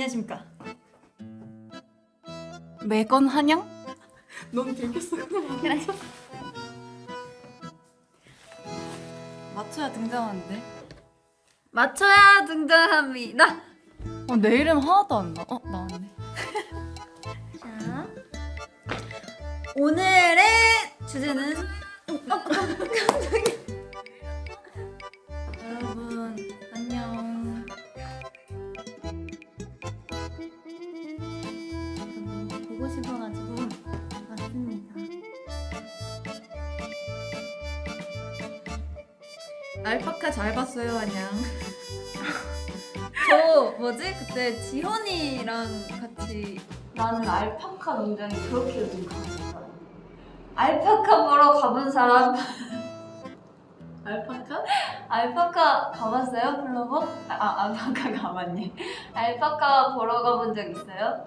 안녕하십니까. 매건 한양? 넌 들켰어. 그래. 맞춰야 등장하는데. 맞춰야 등장합니다. 어, 내 이름 하나도 안 나. 어, 나왔네. 자, 오늘의 주제는 알파카 잘 봤어요, 안녕. 저 뭐지 그때 지현이랑 같이 나는 알파카 농장에 그렇게 요즘 사람. 알파카 보러 가본 사람. 알파카? 알파카 가봤어요, 플로버? 아, 아 알파카 가봤니? 알파카 보러 가본 적 있어요?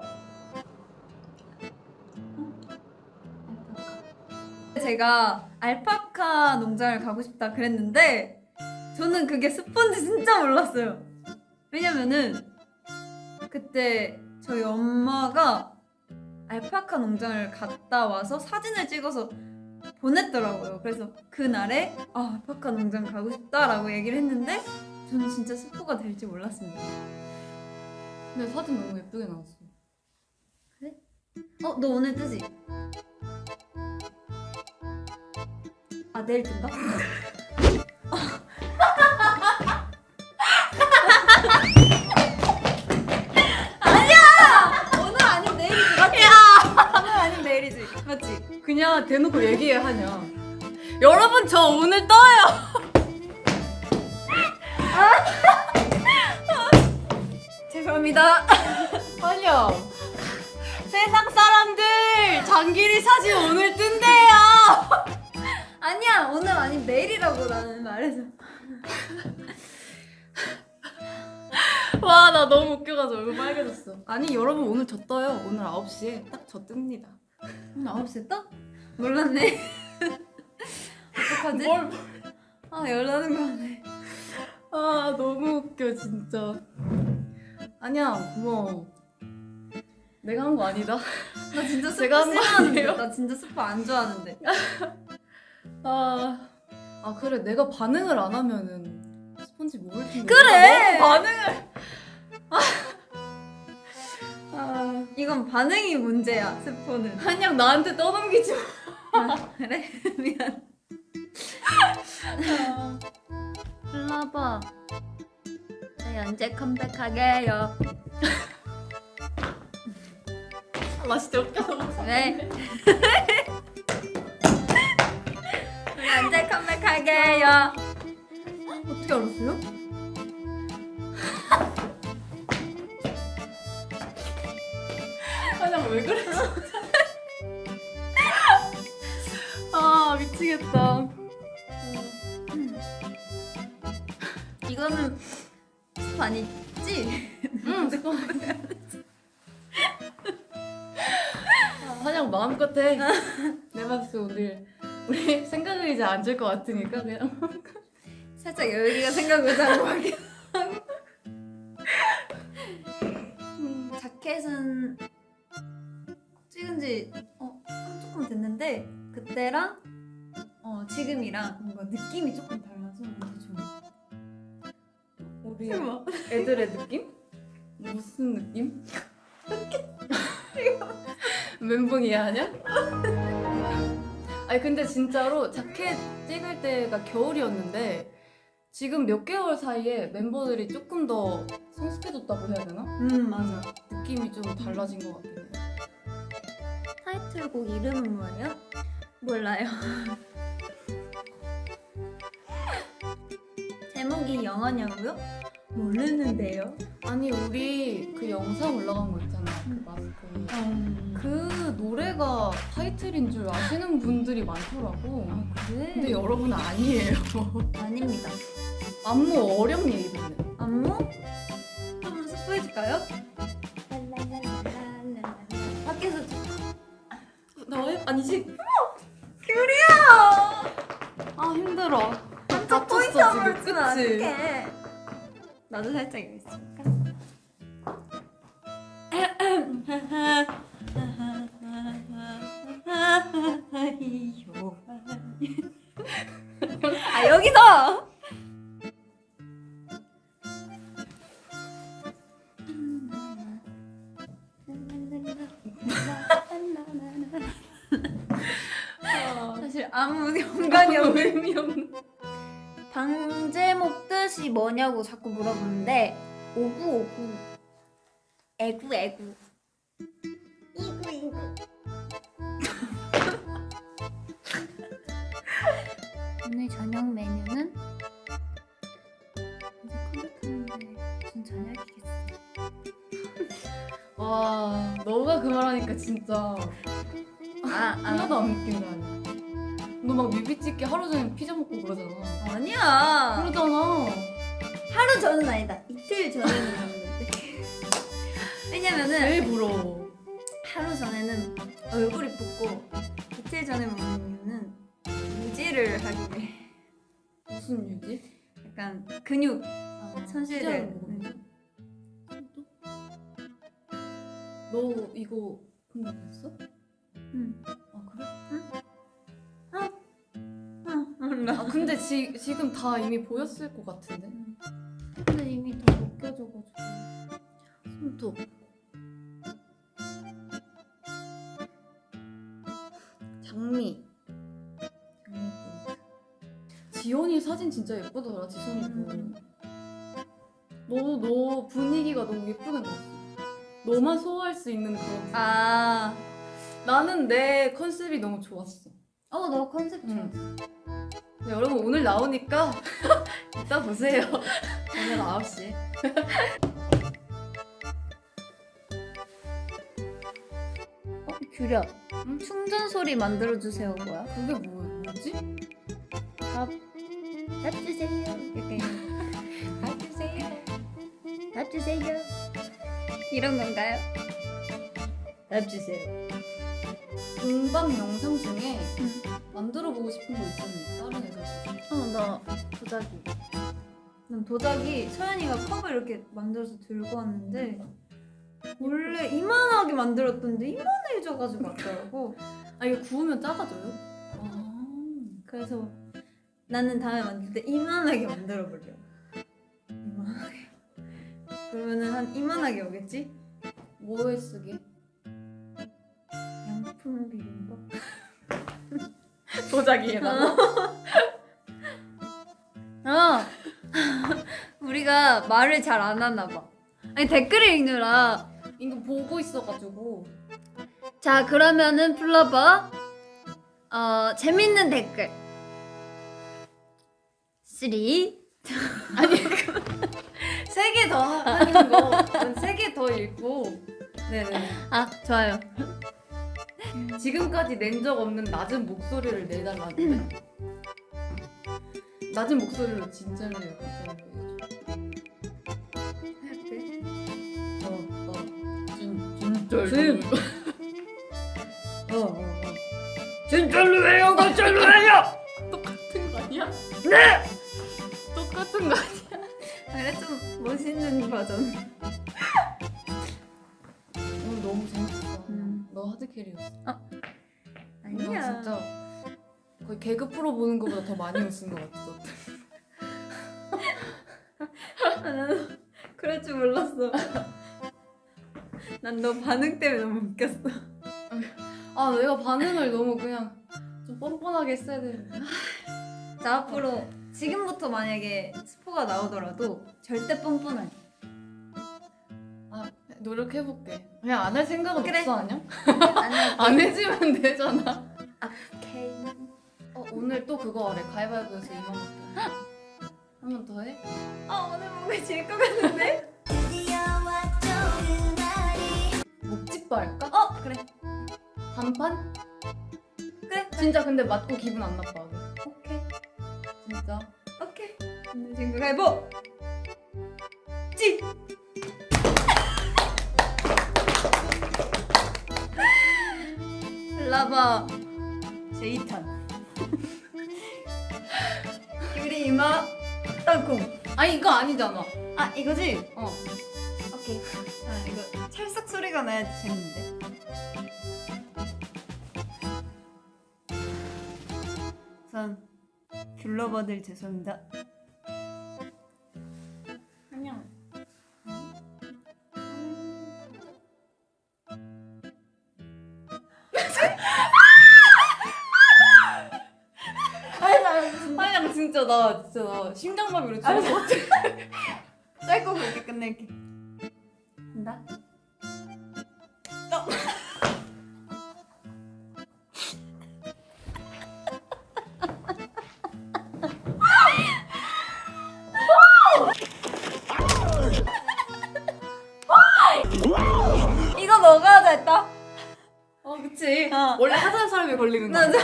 알파카. 제가 알파카 농장을 가고 싶다 그랬는데 저는 그게 스폰지 진짜 몰랐어요. 왜냐면은 그때 저희 엄마가 알파카 농장을 갔다 와서 사진을 찍어서 보냈더라고요. 그래서 그날에 아, 알파카 농장 가고 싶다라고 얘기를 했는데 저는 진짜 스포가 될지 몰랐습니다. 근데 사진 너무 예쁘게 나왔어. 어, 너 오늘 뜨지? 아, 내일 뜬다? 아 오늘 아닌 내일이지, 맞지? 그냥 대놓고 얘기해 하냐. 여러분 저 오늘 떠요. 죄송합니다. 아니야. 세상 사람들 장기리 사진 오늘 뜬대요. 아니야, 오늘 아닌 내일이라고 나는 말해서. 와 나 너무 웃겨가지고 얼굴 빨개졌어. 아니 여러분 오늘 저 떠요. 오늘 9시에 딱 저 뜹니다. 오늘 9시에 떠? 몰랐네. 어떡하지? 뭘? 아, 열나는 거네. 아 너무 웃겨 진짜. 아니야 고마워. 내가 한 거 아니다. 나 진짜 스포 제가 한거 싫어하는데. 아니에요? 나 진짜 스포 안 좋아하는데. 아, 아 그래 내가 반응을 안 하면은 스펀지 먹을 텐데. 그래! 너무 반응을. 아, 이건 반응이 문제야, 스포는. 한양 나한테 떠넘기지 마. 아, 그래? 미안. 플라버. 저희 언제 컴백하게요? 나 진짜 웃겨서. 네. 우리 언제 컴백하게요? 어떻게 알았어요? 왜 그래? 아 미치겠다. 이거는 스포 아니지? 응, 잠깐만. 한양 마음껏 해. 내때 오늘 우리 생각을 이제 안 줄 것 같으니까 그냥. 살짝 여기가 생각보다 하고 하긴 음, 자켓은 찍은 지 어, 조금 됐는데 그때랑 어, 지금이랑 뭔가 느낌이 조금 달라서 너무 좋아요. 우리 애들의 느낌? 무슨 느낌? 멘붕이야 하냐? 아니 근데 진짜로 자켓 찍을 때가 겨울이었는데 지금 몇 개월 사이에 멤버들이 조금 더 성숙해졌다고 해야 되나? 음 맞아. 느낌이 좀 달라진 것 같긴 해. 타이틀곡 이름은 뭐예요? 몰라요. 제목이 영어냐고요? 모르는데요. 아니 우리 그 영상 올라간 거 있잖아 그 마스크 음. 그 노래가 타이틀인 줄 아시는 분들이 많더라고 아 그래? 근데 여러분 아니에요 아닙니다. 안무 어렵니 이거는 안무? 한번 스포해줄까요? 아니지. 규리야. 아 힘들어. 완전 포인트 지금. 한번 어떡해. 나도 살짝 이랬으니까. 아 여기서 뭐냐고 자꾸 물어보는데 오구 오구 애구 애구 이구 이구 오늘 저녁 메뉴는 이제 컴백하는데 무슨 저녁이겠어 와 너가 그 말하니까 진짜 아, 하나도 안 웃긴다. 너 막 뮤비 찍기 하루 전에 피자 먹고 그러잖아. 아니야. 하루 전은 아니다 이틀 전에는 먹는데 왜냐면은 제일 부러워. 하루 전에는 얼굴이 붓고 이틀 전에 먹는 이유는 유지를 하기 위해 무슨 유지? 약간 근육 아, 손실을- 피자를 먹으면. 너 이거 근데 봤어? 응. 아 그래? 몰라 아 근데 지, 지금 다 이미 보였을 것 같은데. 다 벗겨져가지고 손톱. 장미. 지연이 사진 진짜 예쁘더라 지선이도. 음. 너무 너 분위기가 너무 예쁘게 나왔어. 너만 소화할 수 있는 그런. 아어너 나는 내 컨셉이 너무 좋았어. 컨셉 좋아 응. 네, 여러분 오늘 나오니까 이따 보세요. 저녁 9시. 어, 규려 응? 충전 소리 만들어주세요 뭐야? 그게 뭐, 뭐지? 밥, 밥 주세요 약간 밥 주세요. 밥 주세요 이런 건가요? 밥 주세요 공방 영상 중에 응. 만들어 보고 싶은 거 있었는데 다른 애들 중에. 어나 도자기 난 도자기 서연이가 컵을 이렇게 만들어서 들고 왔는데 원래 이만하게 만들었던데 이만해져가지고 왔더라고 아 이게 구우면 작아져요? 아 그래서 나는 다음에 만들 때 이만하게 만들어 보려 이만하게 그러면은 한 이만하게 오겠지? 뭐에 쓰게? 양품 비빔밥 도자기에다가. 어 우리가 말을 잘 안 하나 봐 아니 댓글을 읽느라 이거 보고 있어가지고. 자 그러면은 불러봐 어 재밌는 댓글 3 세개 더 하는 거. 세 개 더 읽고. 네네. 아 좋아요 지금까지 낸 적 없는 낮은 목소리를 내달라는데. 낮은 목소리로 진짜로 해요. 진. 어, 어, 어. 진짜로 해요 진짜로 해요 똑같은 거 아니야? 네! 똑같은 거 아니야? 그래 좀 멋있는 버전 오늘 너무 재밌었어. 음. 너 하드 캐리였어. 아니야 너 진짜 거의 개그 프로 보는 것보다 더 많이 웃은 것 같았어. 아, 나는 그럴 줄 몰랐어 난 너 반응 때문에 너무 웃겼어 아 내가 반응을 너무 그냥 좀 뻔뻔하게 했어야 되는데. 자 앞으로 지금부터 만약에 스포가 나오더라도 절대 뻔뻔하게 아 노력해볼게. 그냥 안 할 생각은 그래. 없어 아니야? 아니 안 해주면 되잖아. 오케이 어 오늘 또 그거 하래. 가위바위보에서 2만 원. 한번 더 해? 아 오늘 뭔가 질것 같은데? 목집도 할까? 어 그래 단판? 그래 진짜 근데 맞고 기분 안 나빠. 오케이 진짜. 오케이 친구 가위보 찌 라바 제이탄 유리 이마 땅콩 아니 이거 아니잖아. 아 이거지? 어. 오케이 아 이거 소리가 나야지 재밌는데 잠깐 귤러버들 죄송합니다. 안녕. 아니 나 진짜 나 진짜 나 심장마비로 죽을 것 같아. 짧고 굵게 끝낼게. 걸리는 나 거야.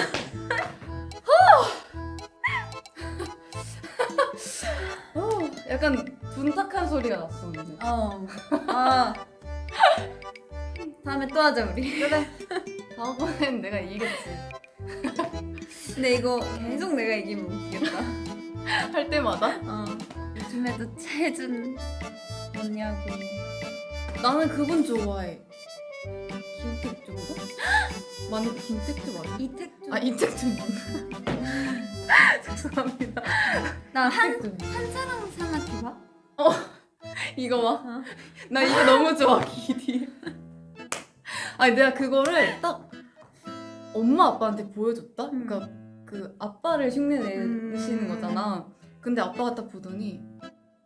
어, 약간 둔탁한 소리가 났어. 어. 아. 다음에 또 하자 우리. 그래. 다음번엔 내가 이기겠지. 근데 이거 계속 내가 이기면 웃기겠다. 할 때마다. 어. 요즘에도 최준 뭐냐고. 나는 그분 좋아해. 김택 정도? 맞는 김택주 맞아? 이택준. 아 이 택주 죄송합니다. 나한 이택주. 한사랑 생각해봐. 이거 봐. 어. 나 이거 너무 좋아 기디. 아니 내가 그거를 딱 엄마 아빠한테 보여줬다. 음. 그러니까 그 아빠를 흉내 내시는 음. 거잖아. 근데 아빠가 딱 보더니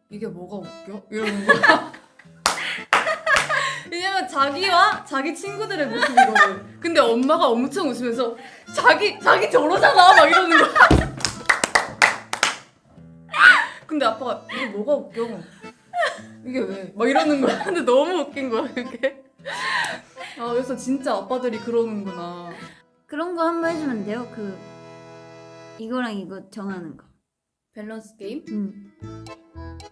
이게 뭐가 웃겨? 이러는 거야. 왜냐면 자기와 자기 친구들의 모습이거든. 근데 엄마가 엄청 웃으면서 자기 자기 저러잖아 막 이러는 거야. 근데 아빠가 이게 뭐가 웃겨? 이게 왜? 막 이러는 거야. 근데 너무 웃긴 거야 그게. 아 그래서 진짜 아빠들이 그러는구나. 그런 거 한번 해주면 안 돼요? 그 이거랑 이거 정하는 거. 밸런스 게임? 응.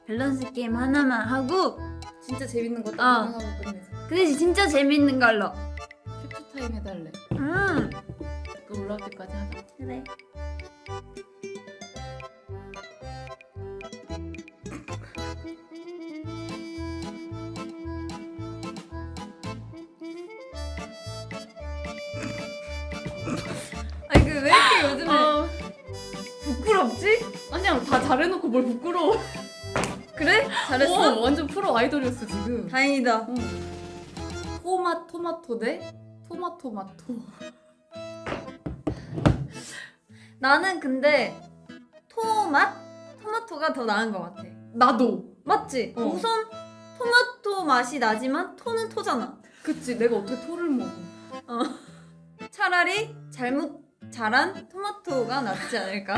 밸런스 게임 하나만 하고 진짜 재밌는 거 어. 딱 하고 끝내자. 그 대신 진짜 재밌는 걸로. 캡처 타임 해달래. 응. 그 올라올 때까지 하자. 그래. 아니 그 왜 이렇게 요즘에 아, 부끄럽지? 아니야 다 잘해놓고 뭘 부끄러워. 그래? 잘했어? 어, 완전 프로 아이돌이었어 지금. 다행이다. 응. 토마 토마토 대 토마토마토. 나는 근데 토맛? 토마토가 더 나은 것 같아. 나도. 맞지? 어. 우선 토마토 맛이 나지만 토는 토잖아. 그치 내가 어떻게 토를 먹어? 차라리 잘못 자란 토마토가 낫지 않을까?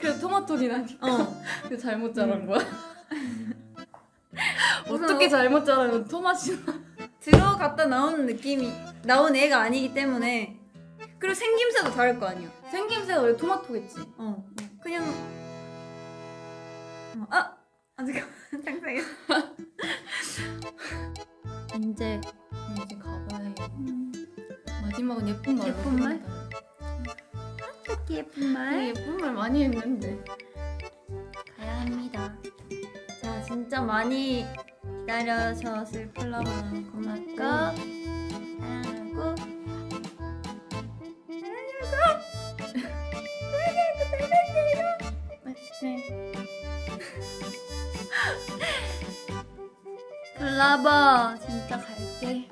그래 토마토긴 하니까. 어. 잘못 자란 거야. 어떻게 잘못 자라면 토마시 나? 들어갔다 나오는 느낌이 나온 애가 아니기 때문에 그리고 생김새도 다를 거 아니야. 생김새가 왜 토마토겠지? 어. 그냥 어, 아 아직 상상했어. 이제 이제 가봐야 해. 마지막은 예쁜 말로. 예쁜 말? 예쁜 말 예쁜 말 많이 했는데. 가야 합니다. 자 진짜 많이 기다려서 슬플러만 고맙고 사랑하고 네. 플라버 진짜 갈게.